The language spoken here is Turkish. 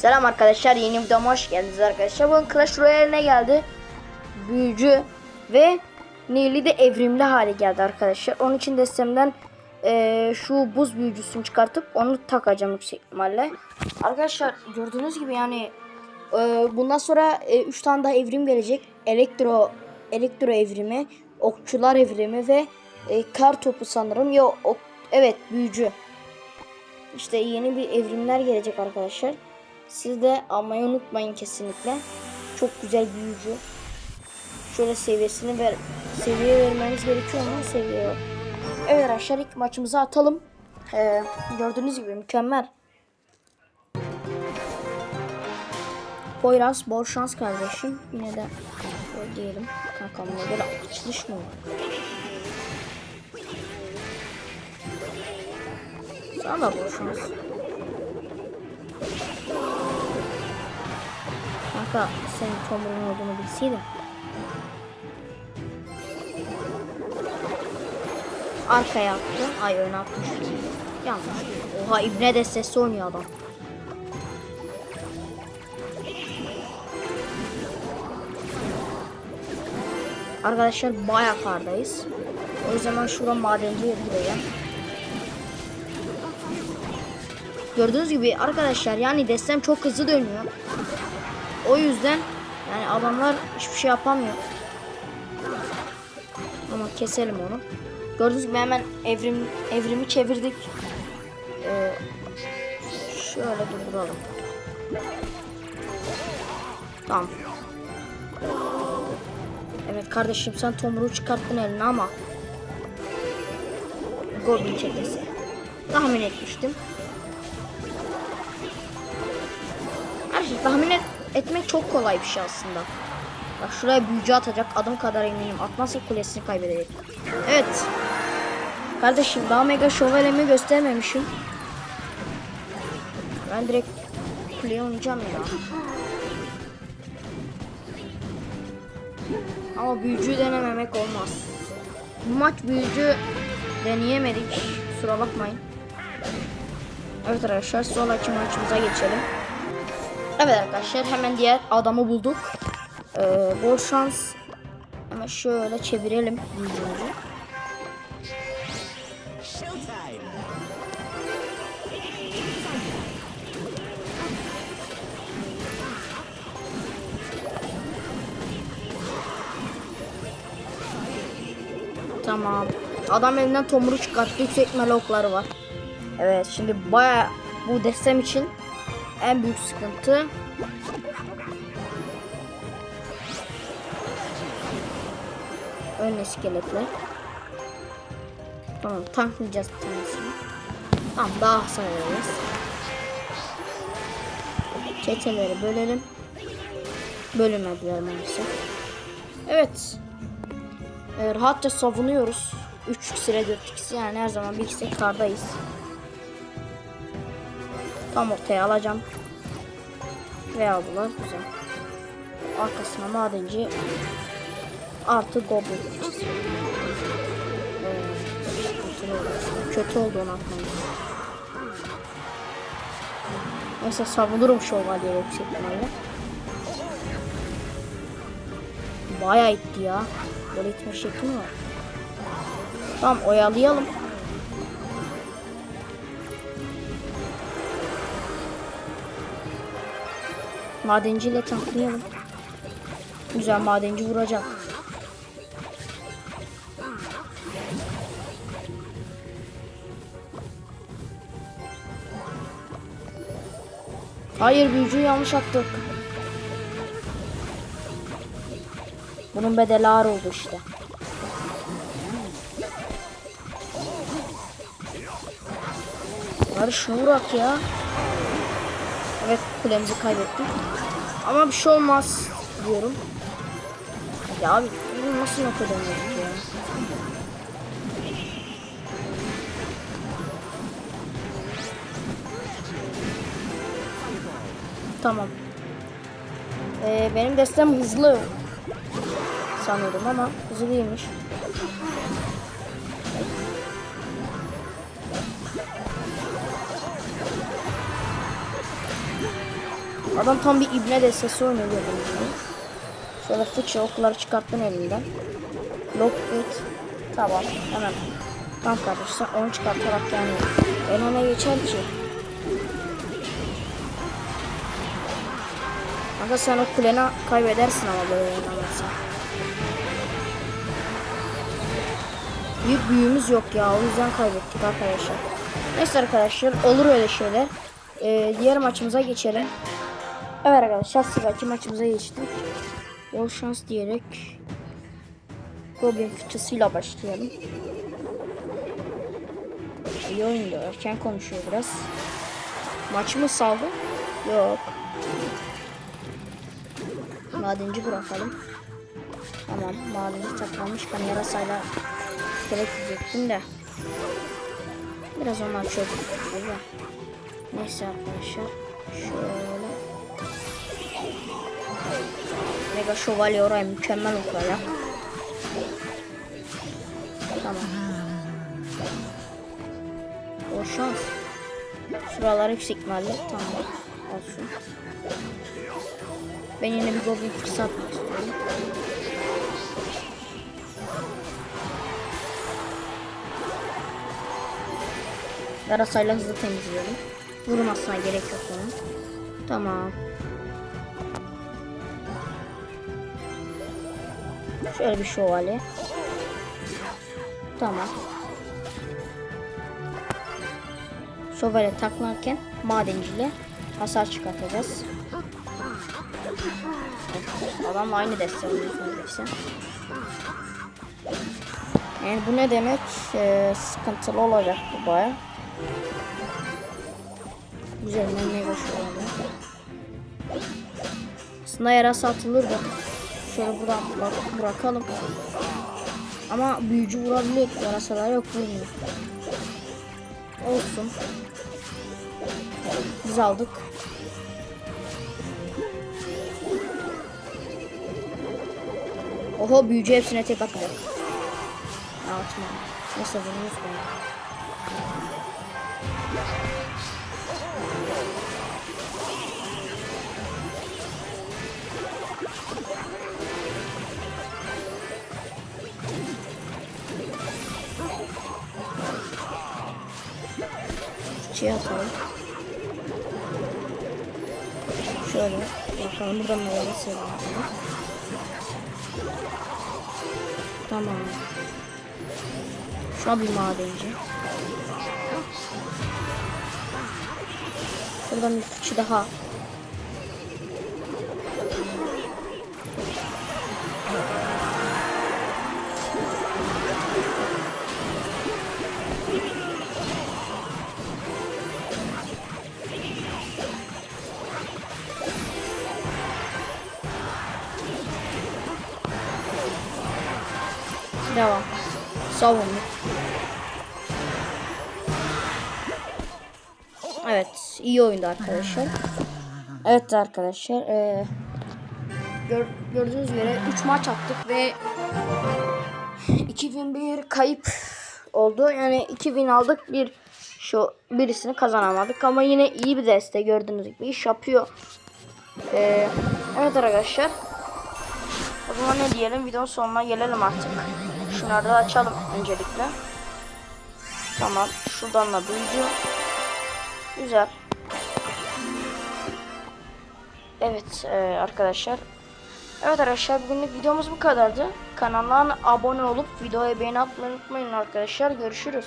Selam arkadaşlar yeni videoma hoş geldiniz arkadaşlar. Bugün Clash Royale'ne geldi. Büyücü ve Nili de evrimli hale geldi arkadaşlar. Onun için destemden eee, şu buz büyücüsünü çıkartıp onu takacağım yüksek ihtimalle. Arkadaşlar gördüğünüz gibi yani eee, bundan sonra 3 tane daha evrim gelecek. Elektro elektro evrimi, okçular evrimi ve e, kar topu sanırım. Yo, ok- evet büyücü. İşte yeni bir evrimler gelecek arkadaşlar. Siz de almayı unutmayın kesinlikle. Çok güzel büyücü. Şöyle seviyesini ver seviye vermeniz gerekiyor ama seviye yok. Evet arkadaşlar ilk maçımızı atalım. Ee, gördüğünüz gibi mükemmel. Poyraz bol şans kardeşim. Yine de böyle diyelim. Kankamla böyle açılış mı var? Sana bol şans. Kanka senin tomurun olduğunu bilseydim. Arkaya attı. Ay öne atmış. Yanlış. Oha İbne de sesli oynuyor adam. Arkadaşlar bayağı kardayız. O ben şuradan madenci gireceğim. Gördüğünüz gibi arkadaşlar yani destem çok hızlı dönüyor. O yüzden yani adamlar hiçbir şey yapamıyor. Ama keselim onu. Gördüğünüz gibi hemen evrim evrimi çevirdik. Ee, şöyle durduralım. Tamam. Evet kardeşim sen tomruğu çıkarttın eline ama Goblin çetesi. Tahmin etmiştim. Her şey tahmin et- etmek çok kolay bir şey aslında. Bak şuraya büyücü atacak adım kadar eminim. Atmazsa kulesini kaybedecek. Evet. Kardeşim daha mega şövalyemi göstermemişim. Ben direkt kuleye oynayacağım ya. Ama büyücü denememek olmaz. Bu maç büyücü deneyemedik. Kusura bakmayın. Evet arkadaşlar sonraki maçımıza geçelim. Evet arkadaşlar hemen diğer adamı bulduk. Ee, bol şans. Hemen şöyle çevirelim büyücümüzü. Tamam. Adam elinden tomuru çıkarttı. Yüksek ihtimalle okları var. Evet şimdi baya bu destem için en büyük sıkıntı ön iskeletler. Tamam tanklayacağız bir tanesini. Tamam daha hasar veririz. Çeteleri bölelim. Bölünmediler maalesef. Evet. Ee, rahatça savunuyoruz. 3 iksire 4 iksir yani her zaman bir iksir kardayız. Tam ortaya alacağım. Ve aldılar güzel. Arkasına madenci artı goblin. Ee. Kötü oldu onu atmamız. Neyse savunurum şövalye yüksek ihtimalle. Bayağı itti ya. Böyle itme şekli mi var? Tamam oyalayalım. Madenciyle tanklayalım. Güzel madenci vuracak. Hayır büyücüyü yanlış attık. Bunun bedeli ağır oldu işte. Şunu vurak ya. Evet kulemizi kaybettik. Ama bir şey olmaz diyorum. Ya abi bunu nasıl yok edemedik ya. Tamam. Ee, benim destem hızlı sanıyordum ama hızlı Adam tam bir ibne destesi oynuyor gördüğünüz. Şöyle fıçı okları çıkarttın elinden. Lock it. Tamam hemen. Tamam kardeş sen onu çıkartarak yani en öne geçer ki. Kanka sen o kuleni kaybedersin ama böyle oynamazsan. Büyük büyüğümüz yok ya o yüzden kaybettik arkadaşlar. Neyse arkadaşlar olur öyle şeyler. Ee, diğer maçımıza geçelim. Evet arkadaşlar sıradaki maçımıza geçtik. Bol şans diyerek Goblin fıçısıyla başlayalım. İyi oynuyor. Erken konuşuyor biraz. Maçı mı saldı? Yok. Madenci bırakalım. Tamam madenci takılmışken yarasayla gerek diyecektim de. Biraz çok güzel. Neyse arkadaşlar. Şöyle. Mega şövalye oraya mükemmel okurlar. Tamam. O şans. Şuralar yüksek ihtimalle. Tamam. Olsun. Ben yine bir goblin fırsat atmak istiyorum. Yarasayla hızlı temizliyorum. Vurmasına gerek yok onun. Tamam. Şöyle bir şövalye. Tamam. Şövalye taklarken madenciyle hasar çıkartacağız. Adamla aynı deste neredeyse. Yani bu ne demek? Ee, sıkıntılı olacak bu baya. Üzerinden ne şövalye. Aslında yarası atılır da. Şöyle bırak, bırakalım. Ama büyücü vurabilir. Yarasalar yok vurmuyor. Olsun. Biz aldık. Oho büyücü hepsine tek atacak. Atma. Neyse bunu. Şey atalım. Şöyle bakalım buradan neler seviyorum. Tamam. Şu an bir madenci. Şuradan bir fıçı daha. Devam. Savunma. Evet, iyi oyundu arkadaşlar. Evet arkadaşlar, eee, gör, gördüğünüz üzere 3 maç attık ve 2001 kayıp oldu. Yani 2000 aldık, bir şu birisini kazanamadık ama yine iyi bir deste gördüğünüz gibi iş yapıyor. Eee, evet arkadaşlar. O zaman ne diyelim videonun sonuna gelelim artık. Şunları açalım öncelikle. Tamam. Şuradan da büyücü. Güzel. Evet e, arkadaşlar. Evet arkadaşlar bugünlük videomuz bu kadardı. Kanalına abone olup videoya beğeni atmayı unutmayın arkadaşlar. Görüşürüz.